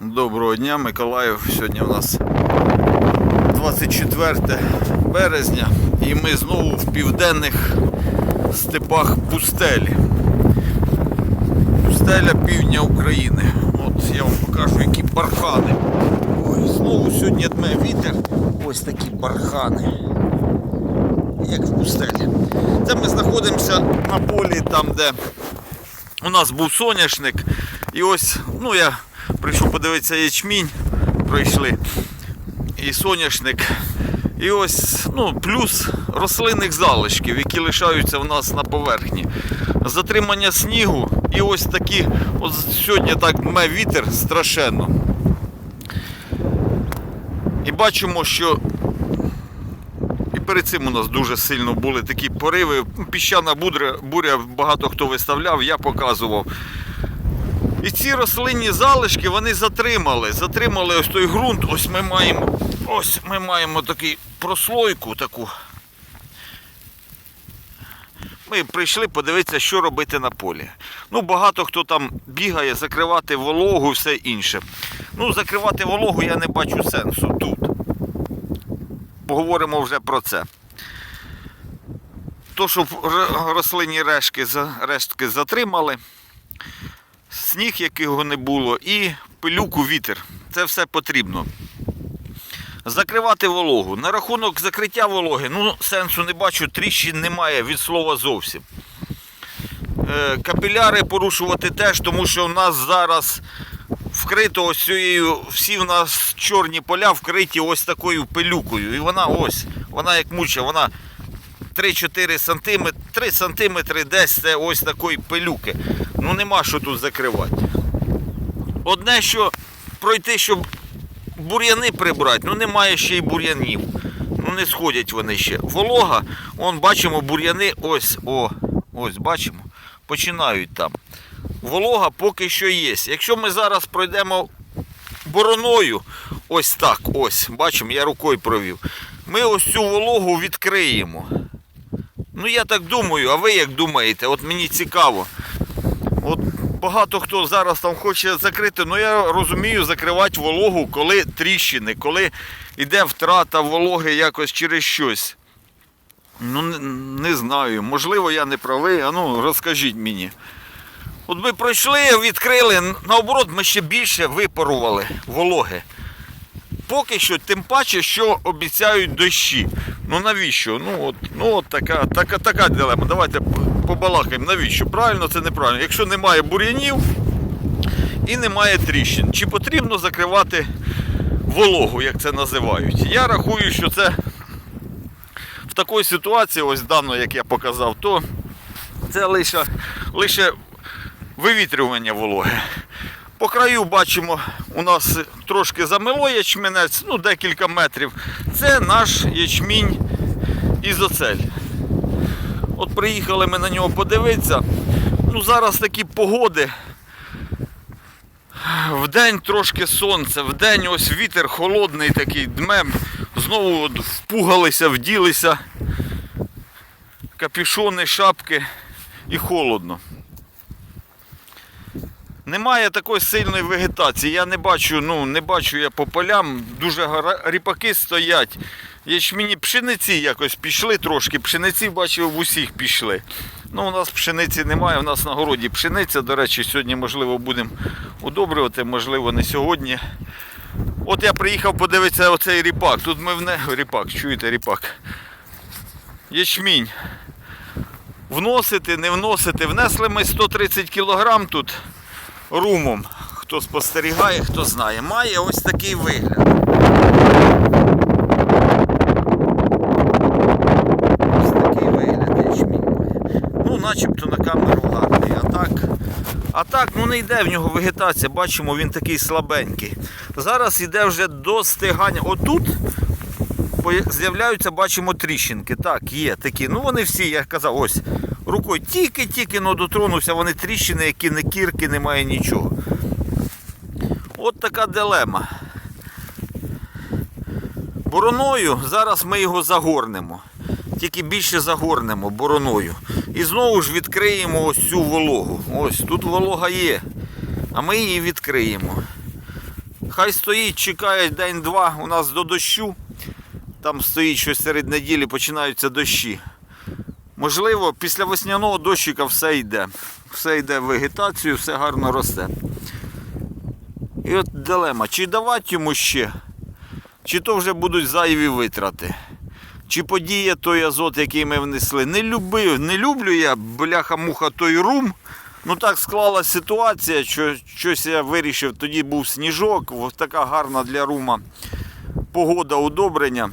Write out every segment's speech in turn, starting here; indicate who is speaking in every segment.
Speaker 1: Доброго дня, Миколаїв. Сьогодні у нас 24 березня і ми знову в південних степах пустелі. Пустеля півдня України. От я вам покажу, які бархани. Ой, знову сьогодні дме вітер. Ось такі бархани. Як в пустелі. Це ми знаходимося на полі, там, де у нас був соняшник. І ось, ну я прийшов подивитися ячмінь, пройшли. І соняшник. І ось, ну, плюс рослинних залишків, які лишаються в нас на поверхні. Затримання снігу і ось такі, от сьогодні так дме вітер страшенно. І бачимо, що і перед цим у нас дуже сильно були такі пориви. Піщана буря, буря багато хто виставляв, я показував. І ці рослинні залишки вони затримали. Затримали ось той ґрунт. Ось ми маємо, ось ми маємо таку прослойку таку. Ми прийшли подивитися, що робити на полі. Ну, багато хто там бігає, закривати вологу і все інше. Ну, закривати вологу я не бачу сенсу тут. Поговоримо вже про це. То, щоб рослинні рештки, рештки затримали, сніг, якого не було, і пилюку вітер. Це все потрібно. Закривати вологу. На рахунок закриття вологи, ну, сенсу не бачу, тріщин немає від слова зовсім. Е, Капіляри порушувати теж, тому що в нас зараз вкрито ось цією, всі в нас чорні поля вкриті ось такою пилюкою. І вона ось, вона як муча, вона 3-4 сантиметри, 3 сантиметри десь це ось такої пилюки. Ну нема що тут закривати. Одне, що пройти, щоб бур'яни прибрати, ну немає ще й бур'янів. Ну не сходять вони ще. Волога, он бачимо, бур'яни ось, о, ось бачимо, починають там. Волога поки що є. Якщо ми зараз пройдемо бороною, ось так, ось, бачимо, я рукою провів. Ми ось цю вологу відкриємо. Ну я так думаю, а ви як думаєте? От мені цікаво. От багато хто зараз там хоче закрити, ну я розумію, закривати вологу, коли тріщини, коли йде втрата вологи якось через щось. Ну, не, знаю. Можливо, я не правий, а ну розкажіть мені. От ми пройшли, відкрили, наоборот, ми ще більше випарували вологи. Поки що, тим паче, що обіцяють дощі. Ну навіщо? Ну от, ну, от така, така, така дилема. Давайте побалакаємо, навіщо? Правильно це неправильно. Якщо немає бур'янів і немає тріщин, чи потрібно закривати вологу, як це називають? Я рахую, що це в такій ситуації, ось дано, як я показав, то це лише, лише вивітрювання вологи. По краю бачимо, у нас трошки замило ячменець, ну декілька метрів. Це наш ячмінь ізоцель. От приїхали ми на нього подивитися. Ну зараз такі погоди. Вдень трошки сонце, вдень ось вітер холодний такий, дмем. Знову впугалися, вділися. Капюшони, шапки і холодно. Немає такої сильної вегетації. Я не бачу, ну не бачу я по полям. Дуже гара- ріпаки стоять. Ячміні пшениці якось пішли трошки. Пшениці бачив в усіх пішли. Ну, у нас пшениці немає, у нас на городі пшениця. До речі, сьогодні, можливо, будемо удобрювати, можливо, не сьогодні. От я приїхав подивитися оцей ріпак. Тут ми в не... ріпак, чуєте, ріпак. Ячмінь. Вносити, не вносити. Внесли ми 130 кг тут румом. Хто спостерігає, хто знає. Має ось такий вигляд. Ось такий вигляд ячмінь. Ну, начебто на камеру гарний. А так, а так, ну не йде в нього вегетація. Бачимо, він такий слабенький. Зараз йде вже достигання. Отут поя- з'являються, бачимо, тріщинки. Так, є такі. Ну вони всі, я казав, ось рукою тільки-тільки ну, дотронувся, вони тріщини, які не кірки, немає нічого. От така дилема. Бороною зараз ми його загорнемо. Тільки більше загорнемо бороною. І знову ж відкриємо ось цю вологу. Ось тут волога є. А ми її відкриємо. Хай стоїть, чекає день-два у нас до дощу. Там стоїть щось серед неділі, починаються дощі. Можливо, після весняного дощика все йде. Все йде в вегетацію, все гарно росте. І от дилема, чи давати йому ще, чи то вже будуть зайві витрати. Чи подіє той азот, який ми внесли. Не любив, не люблю я, бляха-муха, той рум. Ну так склалася ситуація, що щось я вирішив, тоді був сніжок, ось така гарна для рума погода удобрення.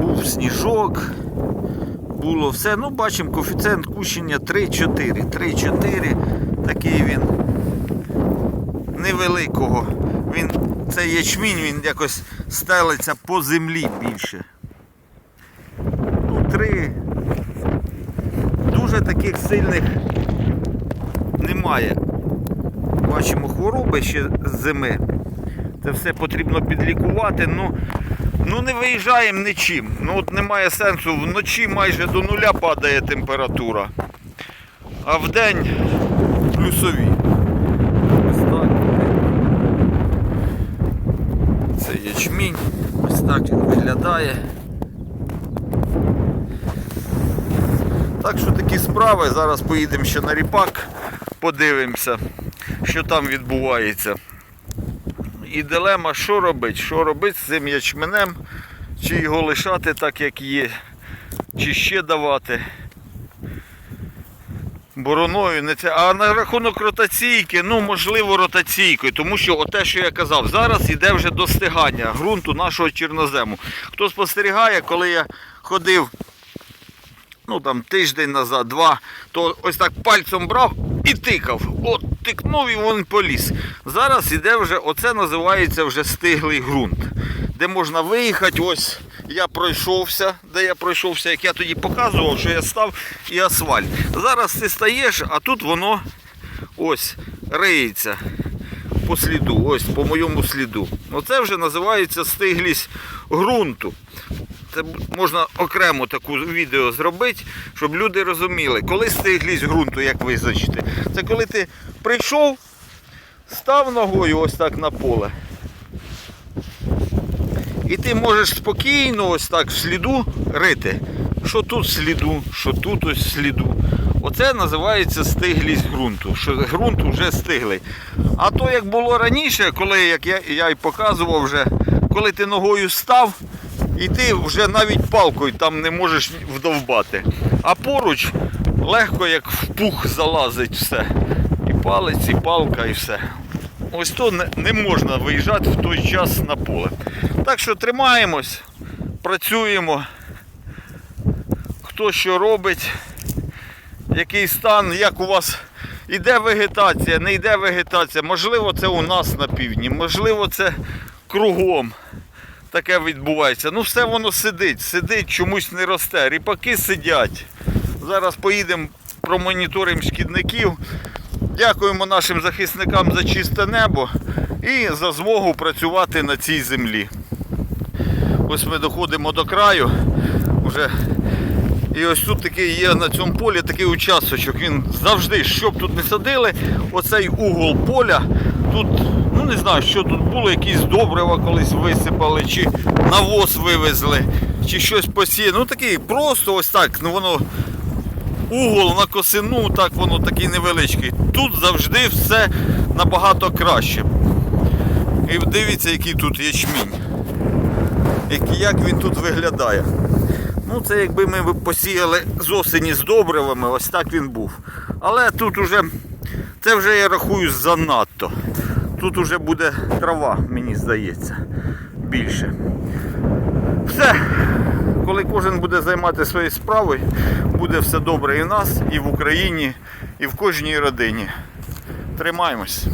Speaker 1: Був сніжок, було все. Ну, бачимо, коефіцієнт кущення 3-4. 3-4, такий він невеликого. Він, цей ячмінь він якось стелиться по землі більше. Ну, 3. Дуже таких сильних немає. Бачимо хвороби ще з зими. Це все потрібно підлікувати. Ну, ну не виїжджаємо нічим. Ну от немає сенсу. Вночі майже до нуля падає температура. А вдень плюсові. Ось так. Це ячмінь. Ось так він виглядає. Так що такі справи. Зараз поїдемо ще на ріпак, подивимося, що там відбувається. І дилема, що робити? Що робити з цим ячменем? Чи його лишати так, як є, чи ще давати. Бороною не це. А на рахунок ротаційки, ну можливо ротаційкою, тому що те, що я казав, зараз йде вже достигання ґрунту нашого чорнозему. Хто спостерігає, коли я ходив ну там тиждень назад, два, то ось так пальцем брав і тикав. От тикнув і він поліз. Зараз іде вже, оце називається вже стиглий ґрунт, де можна виїхати. Ось я пройшовся, де я пройшовся, як я тоді показував, що я став і асфальт. Зараз ти стаєш, а тут воно ось риється по сліду, ось по моєму сліду. Оце вже називається стиглість ґрунту. Це можна окремо таку відео зробити, щоб люди розуміли, коли стиглість ґрунту, як визначити. Це коли ти прийшов, став ногою ось так на поле. І ти можеш спокійно ось так в сліду рити. Що тут в сліду, що тут ось в сліду. Оце називається стиглість ґрунту, що ґрунт вже стиглий. А то як було раніше, коли як я, я й показував вже, коли ти ногою став, і ти вже навіть палкою там не можеш вдовбати. А поруч легко як в пух залазить все. І палець, і палка, і все. Ось то не, можна виїжджати в той час на поле. Так що тримаємось, працюємо. Хто що робить, який стан, як у вас іде вегетація, не йде вегетація. Можливо, це у нас на півдні, можливо, це кругом таке відбувається. Ну все воно сидить, сидить, чомусь не росте. Ріпаки сидять. Зараз поїдемо промоніторимо шкідників. Дякуємо нашим захисникам за чисте небо і за змогу працювати на цій землі. Ось ми доходимо до краю. Вже і ось тут такий є на цьому полі такий участочок. Він завжди, що б тут не садили, оцей угол поля. Тут, не знаю, що тут було, якісь добрива колись висипали, чи навоз вивезли, чи щось посіяно. Ну такий просто ось так. Ну воно угол на косину, так воно такий невеличкий. Тут завжди все набагато краще. І дивіться, який тут ячмінь. Як він тут виглядає. Ну, це якби ми посіяли з осені з добривами, ось так він був. Але тут уже, це вже я рахую занадто. Тут уже буде трава, мені здається, більше. Все. Коли кожен буде займати своєю справою, буде все добре і в нас, і в Україні, і в кожній родині. Тримаємось.